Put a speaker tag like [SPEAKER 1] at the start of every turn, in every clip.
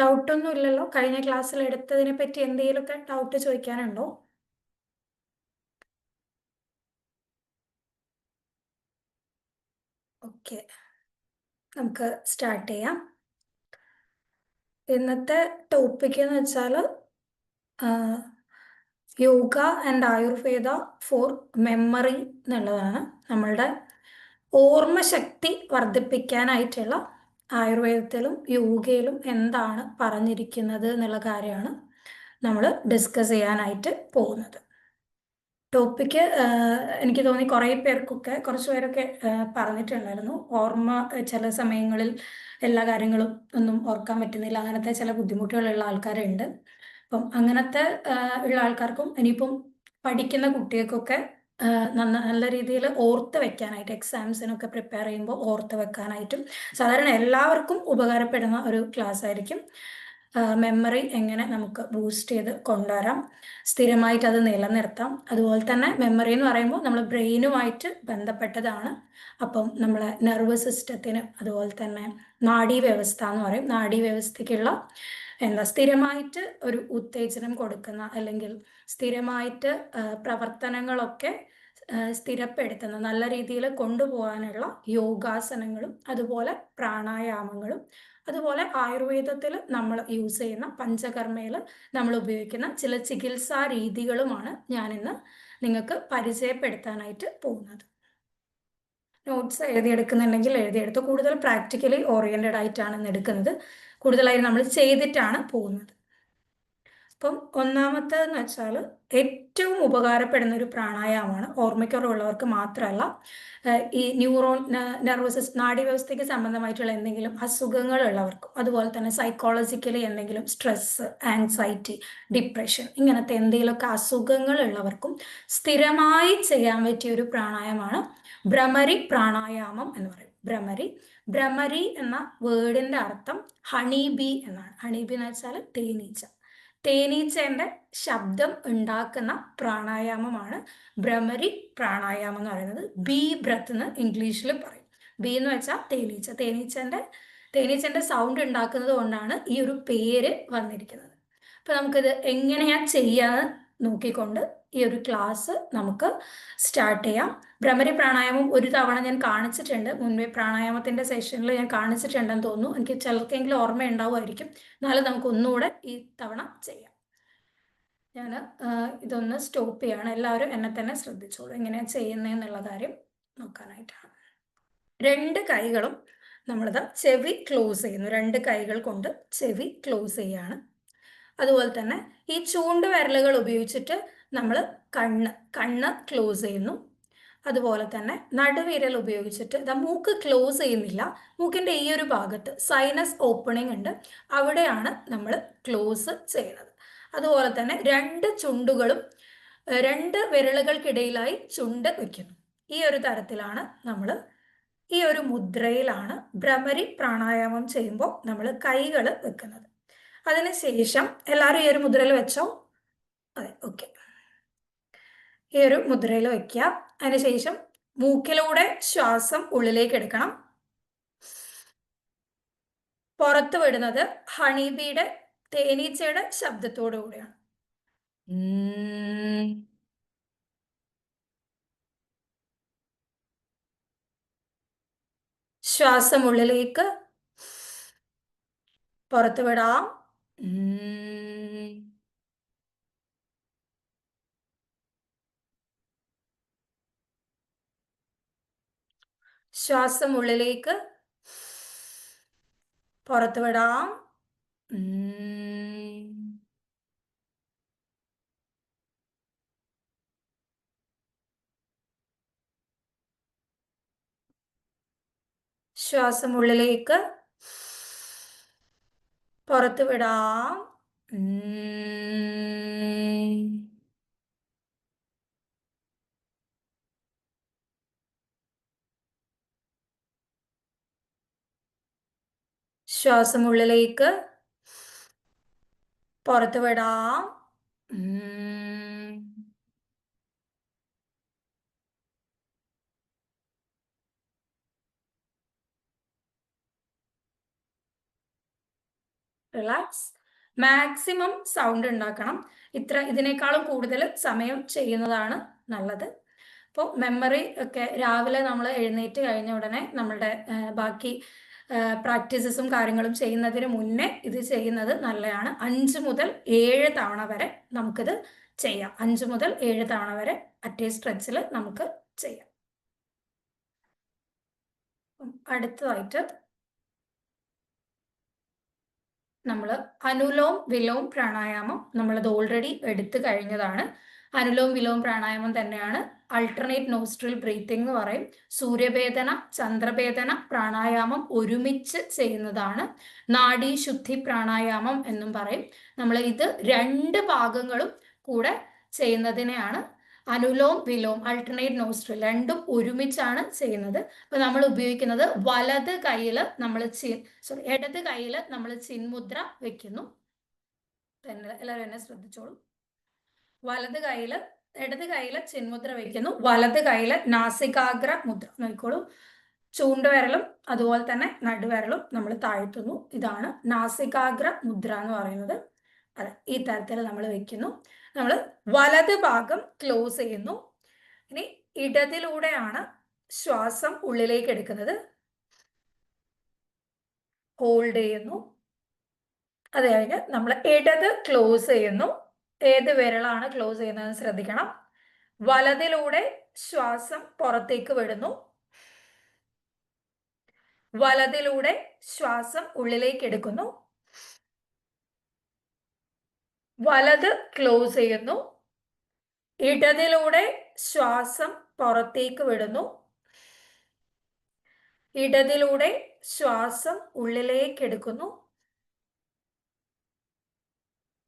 [SPEAKER 1] ഡൗട്ടൊന്നും ഇല്ലല്ലോ. കഴിഞ്ഞ ക്ലാസ്സിൽ എടുത്തതിനെ പറ്റി എന്തെങ്കിലുമൊക്കെ ഡൗട്ട് ചോദിക്കാനുണ്ടോ? ഓക്കെ നമുക്ക് സ്റ്റാർട്ട് ചെയ്യാം. ഇന്നത്തെ ടോപ്പിക് എന്ന് വെച്ചാൽ yoga and Ayurveda for memory എന്നുള്ളതാണ് നമ്മളുടെ ഓർമ്മശക്തി വർദ്ധിപ്പിക്കാനായിട്ടുള്ള ആയുർവേദത്തിലും യോഗയിലും എന്താണ് പറഞ്ഞിരിക്കുന്നത് എന്നുള്ള കാര്യമാണ് നമ്മൾ ഡിസ്കസ് ചെയ്യാനായിട്ട് പോകുന്നത്. ടോപ്പിക്ക് എനിക്ക് തോന്നി കുറേ പേർക്കൊക്കെ കുറച്ച് പേരൊക്കെ പറഞ്ഞിട്ടുണ്ടായിരുന്നു. ഓർമ്മ ചില സമയങ്ങളിൽ എല്ലാ കാര്യങ്ങളും ഒന്നും ഓർക്കാൻ പറ്റുന്നില്ല. അങ്ങനത്തെ ചില ബുദ്ധിമുട്ടുകളുള്ള ആൾക്കാരുണ്ട്. അപ്പം അങ്ങനത്തെ ഉള്ള ആൾക്കാർക്കും ഇനിയിപ്പം പഠിക്കുന്ന കുട്ടികൾക്കൊക്കെ നല്ല രീതിയിൽ ഓർത്ത് വെക്കാനായിട്ട് എക്സാംസിനൊക്കെ പ്രിപ്പയർ ചെയ്യുമ്പോൾ ഓർത്ത് വെക്കാനായിട്ടും സാധാരണ എല്ലാവർക്കും ഉപകാരപ്പെടുന്ന ഒരു ക്ലാസ് ആയിരിക്കും മെമ്മറി എങ്ങനെ നമുക്ക് ബൂസ്റ്റ് ചെയ്ത് കൊണ്ടുവരാം സ്ഥിരമായിട്ട് അത് നിലനിർത്താം. അതുപോലെ തന്നെ മെമ്മറി എന്ന് പറയുമ്പോൾ നമ്മൾ ബ്രെയിനുമായിട്ട് ബന്ധപ്പെട്ടതാണ്. അപ്പം നമ്മളെ നെർവസ് സിസ്റ്റത്തിന് അതുപോലെ തന്നെ നാഡീ വ്യവസ്ഥ എന്ന് പറയും. നാഡീ വ്യവസ്ഥയ്ക്കുള്ള എന്താ സ്ഥിരമായിട്ട് ഒരു ഉത്തേജനം കൊടുക്കുന്ന അല്ലെങ്കിൽ സ്ഥിരമായിട്ട് പ്രവർത്തനങ്ങളൊക്കെ സ്ഥിരപ്പെടുത്തുന്ന നല്ല രീതിയിൽ കൊണ്ടുപോകാനുള്ള യോഗാസനങ്ങളും അതുപോലെ പ്രാണായാമങ്ങളും അതുപോലെ ആയുർവേദത്തിൽ നമ്മൾ യൂസ് ചെയ്യുന്ന പഞ്ചകർമ്മയിൽ നമ്മൾ ഉപയോഗിക്കുന്ന ചില ചികിത്സാ രീതികളുമാണ് ഞാനിന്ന് നിങ്ങൾക്ക് പരിചയപ്പെടുത്താനായിട്ട് പോകുന്നത്. നോട്ട്സ് എഴുതിയെടുക്കുന്നുണ്ടെങ്കിൽ എഴുതിയെടുത്ത് കൂടുതൽ പ്രാക്ടിക്കലി ഓറിയന്റഡ് ആയിട്ടാണ് എടുക്കുന്നത്. കൂടുതലായി നമ്മൾ ചെയ്തിട്ടാണ് പോകുന്നത്. അപ്പം ഒന്നാമത്തേന്ന് വെച്ചാൽ ഏറ്റവും ഉപകാരപ്പെടുന്ന ഒരു പ്രാണായാമമാണ് ഓർമ്മക്കുറവുള്ളവർക്ക് മാത്രമല്ല ഈ ന്യൂറോൺ നെർവസ് നാഡീവ്യവസ്ഥയ്ക്ക് സംബന്ധമായിട്ടുള്ള എന്തെങ്കിലും അസുഖങ്ങൾ ഉള്ളവർക്കും അതുപോലെ തന്നെ സൈക്കോളജിക്കലി എന്തെങ്കിലും സ്ട്രെസ് ആങ്സൈറ്റി ഡിപ്രഷൻ ഇങ്ങനത്തെ എന്തെങ്കിലുമൊക്കെ അസുഖങ്ങൾ ഉള്ളവർക്കും സ്ഥിരമായി ചെയ്യാൻ പറ്റിയ ഒരു പ്രാണായാമമാണ് ഭ്രമരി പ്രാണായാമം എന്ന് പറയും. ഭ്രമരി ഭ്രമരി എന്ന വേർഡിന്റെ അർത്ഥം ഹണി ബി എന്നാണ്. ഹണി ബി എന്ന് വെച്ചാൽ തേനീച്ച. തേനീച്ചേന്റെ ശബ്ദം ഉണ്ടാക്കുന്ന പ്രാണായാമമാണ് ഭ്രമരി പ്രാണായാമം എന്ന് പറയുന്നത്. ബി ബ്രത്ത് എന്ന് ഇംഗ്ലീഷിൽ പറയും. ബി എന്ന് വെച്ചാൽ തേനീച്ച. തേനീച്ചന്റെ തേനീച്ചന്റെ സൗണ്ട് ഉണ്ടാക്കുന്നത് കൊണ്ടാണ് ഈ ഒരു പേര് വന്നിരിക്കുന്നത്. അപ്പൊ നമുക്കിത് എങ്ങനെയാ ചെയ്യാന്ന് നോക്കിക്കൊണ്ട് ഈ ഒരു ക്ലാസ് നമുക്ക് സ്റ്റാർട്ട് ചെയ്യാം. ഭ്രമരി പ്രാണായാമം ഒരു തവണ ഞാൻ കാണിച്ചിട്ടുണ്ട്. മുൻപേ പ്രാണായാമത്തിന്റെ സെഷനിൽ ഞാൻ കാണിച്ചിട്ടുണ്ടെന്ന് തോന്നുന്നു. എനിക്ക് ചിലർക്കെങ്കിലും ഓർമ്മ ഉണ്ടാവുമായിരിക്കും എന്നാലും നമുക്ക് ഒന്നുകൂടെ ഈ തവണ ചെയ്യാം. ഞാൻ ഇതൊന്ന് സ്റ്റോപ്പ് ചെയ്യാണ്. എല്ലാവരും എന്നെ തന്നെ ശ്രദ്ധിച്ചോളൂ. എങ്ങനെയാണ് ചെയ്യുന്നതെന്നുള്ള കാര്യം നോക്കാനായിട്ടാണ്. രണ്ട് കൈകളും നമ്മളിത് ചെവി ക്ലോസ് ചെയ്യുന്നു. രണ്ട് കൈകൾ കൊണ്ട് ചെവി ക്ലോസ് ചെയ്യാണ്. അതുപോലെ തന്നെ ഈ ചൂണ്ട് വിരലുകൾ ഉപയോഗിച്ചിട്ട് നമ്മൾ കണ്ണ് കണ്ണ് ക്ലോസ് ചെയ്യുന്നു. അതുപോലെ തന്നെ നടുവിരൽ ഉപയോഗിച്ചിട്ട് ദ മൂക്ക് ക്ലോസ് ചെയ്യുന്നില്ല. മൂക്കിന്റെ ഈ ഒരു ഭാഗത്ത് സൈനസ് ഓപ്പണിംഗ് ഉണ്ട്. അവിടെയാണ് നമ്മൾ ക്ലോസ് ചെയ്യുന്നത്. അതുപോലെ തന്നെ രണ്ട് ചുണ്ടുകളും രണ്ട് വിരലുകൾക്കിടയിലായി ചുണ്ട് വയ്ക്കുന്നു. ഈ ഒരു തരത്തിലാണ് നമ്മൾ ഈ ഒരു മുദ്രയിലാണ് ഭ്രമരി പ്രാണായാമം ചെയ്യുമ്പോൾ നമ്മൾ കൈകൾ വെക്കുന്നത്. അതിനുശേഷം എല്ലാവരും ഈ ഒരു മുദ്രയിൽ വെച്ചോ? അതെ ഓക്കെ ഈ ഒരു മുദ്രയിൽ വയ്ക്കുക അതിനുശേഷം മൂക്കിലൂടെ ശ്വാസം ഉള്ളിലേക്ക് എടുക്കണം. പുറത്തു വിടുന്നത് ഹണിബിയുടെ തേനീച്ചയുടെ ശബ്ദത്തോടു കൂടിയാണ്. ശ്വാസം ഉള്ളിലേക്ക് പുറത്തു വിടാം. ശ്വാസം ഉള്ളിലേക്ക് പുറത്തു വിടാം ശ്വാസം ഉള്ളിലേക്ക് പുറത്ത് വിടാം. ശ്വാസം ഉള്ളിലേക്ക് പുറത്ത് വിടാം. റിലാക്സ് മാക്സിമം സൗണ്ട് ഉണ്ടാക്കണം. ഇത്ര ഇതിനേക്കാളും കൂടുതൽ സമയം ചെയ്യുന്നതാണ് നല്ലത്. അപ്പോൾ മെമ്മറി ഒക്കെ രാവിലെ നമ്മൾ എഴുന്നേറ്റ് കഴിഞ്ഞ ഉടനെ നമ്മളുടെ ബാക്കി പ്രാക്ടീസസും കാര്യങ്ങളും ചെയ്യുന്നതിന് മുന്നേ ഇത് ചെയ്യുന്നത് നല്ലതാണ്. അഞ്ച് മുതൽ ഏഴ് തവണ വരെ നമുക്കിത് ചെയ്യാം. അഞ്ച് മുതൽ ഏഴ് തവണ വരെ അറ്റേ സ്ട്രെച്ചിൽ നമുക്ക് ചെയ്യാം. അടുത്തതായിട്ട് നമ്മൾ അനുലോം വിലോം പ്രാണായാമം നമ്മളത് ഓൾറെഡി എടുത്തു കഴിഞ്ഞതാണ്. അനുലോം വിലോം പ്രാണായാമം തന്നെയാണ്. അൾട്ടർനേറ്റ് നോസ്ട്രിൽ ബ്രീത്തിങ് എന്ന് പറയും. സൂര്യഭേദന ചന്ദ്രഭേദന പ്രാണായാമം ഒരുമിച്ച് ചെയ്യുന്നതാണ്. നാഡീശുദ്ധി പ്രാണായാമം എന്നും പറയും. നമ്മൾ ഇത് രണ്ട് ഭാഗങ്ങളും കൂടെ ചെയ്യുന്നതിനെയാണ് അനുലോം വിലോം അൾട്ടർനേറ്റ് നോസ്ട്രിൽ രണ്ടും ഒരുമിച്ചാണ് ചെയ്യുന്നത്. അപ്പൊ നമ്മൾ ഉപയോഗിക്കുന്നത് വലത് കയ്യിൽ നമ്മൾ ചിൻ സോറി ഇടത് കയ്യിൽ നമ്മൾ ചിൻമുദ്ര വെക്കുന്നു. എല്ലാവരും എന്നെ ശ്രദ്ധിച്ചോളൂ. വലത് കയ്യിൽ ഇടത് കയ്യിൽ ചിൻമുദ്ര വെക്കുന്നു. വലത് കയ്യിൽ നാസികാഗ്ര മുദ്ര നോക്കിക്കോളൂ. ചൂണ്ടുവിരലും അതുപോലെ തന്നെ നടുവിരലും നമ്മൾ താഴ്ത്തുന്നു. ഇതാണ് നാസികാഗ്ര മുദ്ര എന്ന് പറയുന്നത്. ഈ തരത്തിൽ നമ്മൾ വെക്കുന്നു. നമ്മൾ വലത് ഭാഗം ക്ലോസ് ചെയ്യുന്നു. ഇനി ഇടതിലൂടെയാണ് ശ്വാസം ഉള്ളിലേക്ക് എടുക്കുന്നത്. ഹോൾഡ് ചെയ്യുന്നു. അത് കഴിഞ്ഞ് നമ്മൾ ഇടത് ക്ലോസ് ചെയ്യുന്നു. ഏത് വിരളാണ് ക്ലോസ് ചെയ്യുന്നതെന്ന് ശ്രദ്ധിക്കണം. വലതിലൂടെ ശ്വാസം പുറത്തേക്ക് വിടുന്നു. വലതിലൂടെ ശ്വാസം ഉള്ളിലേക്ക് എടുക്കുന്നു. വലത് ക്ലോസ് ചെയ്യുന്നു. ഇടതിലൂടെ ശ്വാസം പുറത്തേക്ക് വിടുന്നു. ഇടതിലൂടെ ശ്വാസം ഉള്ളിലേക്ക് എടുക്കുന്നു.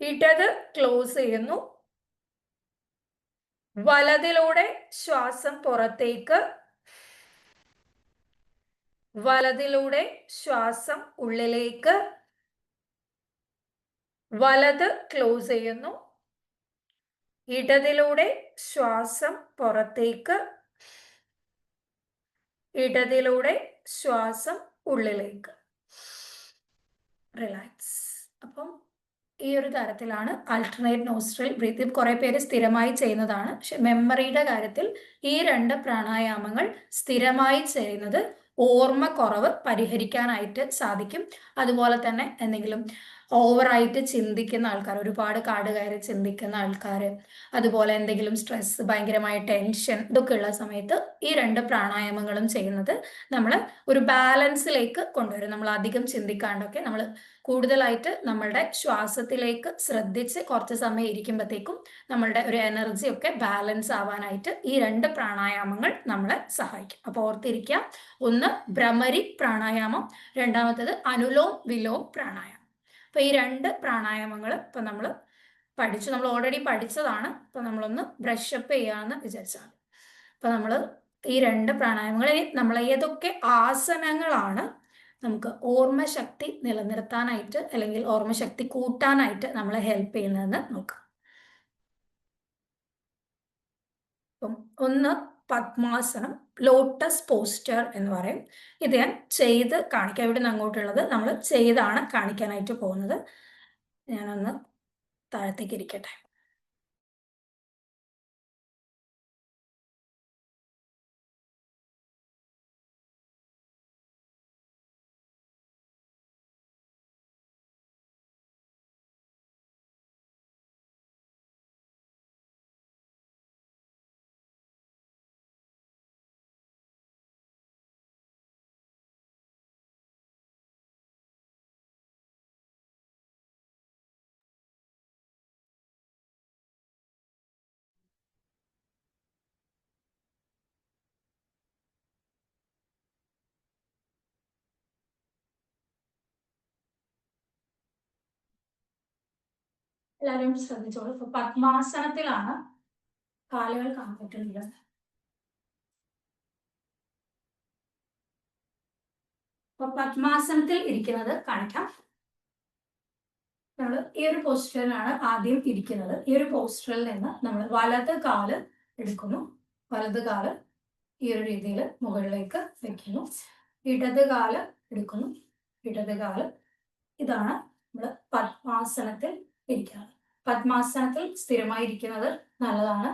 [SPEAKER 1] ഇടത് ക്ലോസ് ചെയ്യുന്നു. വലതിലൂടെ ശ്വാസം പുറത്തേക്ക്. വലതിലൂടെ ശ്വാസം ഉള്ളിലേക്ക്. വലത് ക്ലോസ് ചെയ്യുന്നു. ഇടതിലൂടെ ശ്വാസം പുറത്തേക്ക്. ഇടതിലൂടെ ശ്വാസം ഉള്ളിലേക്ക്. റിലാക്സ് അപ്പം ഈ ഒരു തരത്തിലാണ് ആൾട്ടർനേറ്റ് നോസ്ട്രൽ ബ്രീത്തിങ് കുറെ പേര് സ്ഥിരമായി ചെയ്യുന്നതാണ്. പക്ഷെ മെമ്മറിയുടെ കാര്യത്തിൽ ഈ രണ്ട് പ്രാണായാമങ്ങൾ സ്ഥിരമായി ചെയ്യുന്നത് ഓർമ്മക്കുറവ് പരിഹരിക്കാനായിട്ട് സാധിക്കും. അതുപോലെ തന്നെ എന്തെങ്കിലും ഓവറായിട്ട് ചിന്തിക്കുന്ന ആൾക്കാർ ഒരുപാട് കാട് കയറി ചിന്തിക്കുന്ന ആൾക്കാർ അതുപോലെ എന്തെങ്കിലും സ്ട്രെസ് ഭയങ്കരമായ ടെൻഷൻ ഇതൊക്കെ ഉള്ള സമയത്ത് ഈ രണ്ട് പ്രാണായാമങ്ങളും ചെയ്യുന്നത് നമ്മൾ ഒരു ബാലൻസിലേക്ക് കൊണ്ടുവരും. നമ്മൾ അധികം ചിന്തിക്കാണ്ടൊക്കെ നമ്മൾ കൂടുതലായിട്ട് നമ്മളുടെ ശ്വാസത്തിലേക്ക് ശ്രദ്ധിച്ച് കുറച്ച് സമയം ഇരിക്കുമ്പോഴത്തേക്കും നമ്മളുടെ ഒരു എനർജി ഒക്കെ ബാലൻസ് ആവാനായിട്ട് ഈ രണ്ട് പ്രാണായാമങ്ങൾ നമ്മളെ സഹായിക്കും. അപ്പോൾ ഓർത്തിരിക്കുക ഒന്ന് ഭ്രമരി പ്രാണായാമം രണ്ടാമത്തേത് അനുലോം വിലോം പ്രാണായാമം. അപ്പോൾ ഈ രണ്ട് പ്രാണായാമങ്ങൾ ഇപ്പൊ നമ്മൾ പഠിച്ചു നമ്മൾ ഓൾറെഡി പഠിച്ചതാണ്. ഇപ്പൊ നമ്മളൊന്ന് ബ്രഷപ്പ് ചെയ്യാമെന്ന് വിചാരിച്ചാണ് അപ്പൊ നമ്മൾ ഈ രണ്ട് പ്രാണായാമങ്ങൾ നമ്മൾ ഏതൊക്കെ ആസനങ്ങളാണ് നമുക്ക് ഓർമ്മശക്തി നിലനിർത്താനായിട്ട് അല്ലെങ്കിൽ ഓർമ്മശക്തി കൂട്ടാനായിട്ട് നമ്മളെ ഹെൽപ്പ് ചെയ്യുന്നതെന്ന് നോക്കാം. അപ്പം ഒന്ന് പത്മാസനം ലോട്ടസ് പോസ്റ്റർ എന്ന് പറയും. ഇത് ഞാൻ ചെയ്ത് കാണിക്കാം. ഇവിടെ നിന്ന് അങ്ങോട്ടുള്ളത്? നമ്മൾ ചെയ്താണ് കാണിക്കാനായിട്ട് പോകുന്നത്. ഞാനൊന്ന് താഴത്തേക്ക് ഇരിക്കട്ടെ. എല്ലാവരും ശ്രദ്ധിച്ചോളൂ. ഇപ്പൊ പത്മാസനത്തിലാണ് കാലുകൾ പറ്റുന്നില്ല അപ്പൊ പത്മാസനത്തിൽ ഇരിക്കുന്നത് കാണിക്കാം. നമ്മൾ ഈ ഒരു പോസ്റ്ററിലാണ് ആദ്യം ഇരിക്കുന്നത്. ഈ ഒരു പോസ്റ്ററിൽ നിന്ന് നമ്മൾ വലത് കാൽ എടുക്കുന്നു. വലത് കാൽ ഈ ഒരു രീതിയിൽ മുകളിലേക്ക് വെക്കുന്നു. ഇടത് കാൽ എടുക്കുന്നു. ഇടത് കാൽ ഇതാണ് നമ്മൾ പത്മാസനത്തിൽ ഇരിക്കണം പത്മാസനത്തിൽ സ്ഥിരമായിരിക്കുന്നത് നല്ലതാണ്.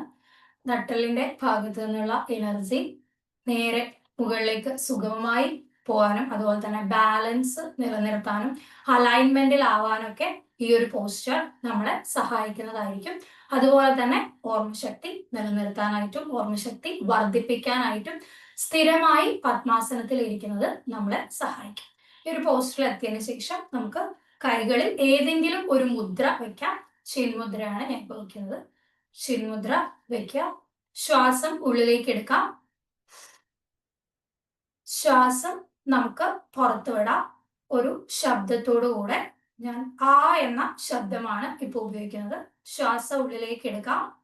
[SPEAKER 1] നട്ടലിന്റെ ഭാഗത്ത് നിന്നുള്ള എനർജി നേരെ മുകളിലേക്ക് സുഗമമായി പോകാനും അതുപോലെ തന്നെ ബാലൻസ് നിലനിർത്താനും അലൈൻമെന്റിൽ ആവാനൊക്കെ ഈ ഒരു പോസ്ചർ നമ്മളെ സഹായിക്കുന്നതായിരിക്കും. അതുപോലെ തന്നെ ഓർമ്മശക്തി നിലനിർത്താനായിട്ടും ഓർമ്മശക്തി വർദ്ധിപ്പിക്കാനായിട്ടും സ്ഥിരമായി പത്മാസനത്തിൽ ഇരിക്കുന്നത് നമ്മളെ സഹായിക്കും. ഈ ഒരു പോസ്റ്ററിൽ എത്തിയതിനു ശേഷം നമുക്ക് കൈകളിൽ ഏതെങ്കിലും ഒരു മുദ്ര വെക്കാം. ശിൽമുദ്രയാണ് ഞാൻ ഇപ്പോൾ വയ്ക്കുന്നത് ശിൽമുദ്ര വയ്ക്കാം ശ്വാസം ഉള്ളിലേക്ക് എടുക്കാം. ശ്വാസം നമുക്ക് പുറത്തു വിടാം. ഒരു ശബ്ദത്തോടു കൂടെ ഞാൻ ആ എന്ന ശബ്ദമാണ് ഇപ്പൊ ഉപയോഗിക്കുന്നത്. ശ്വാസം ഉള്ളിലേക്ക് എടുക്കാം.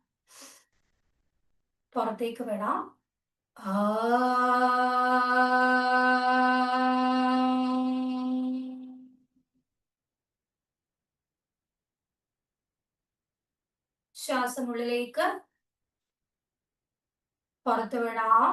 [SPEAKER 1] പുറത്തേക്ക് വിടാം. ആ ഉള്ളിലേക്ക് പുറത്തു വിടാം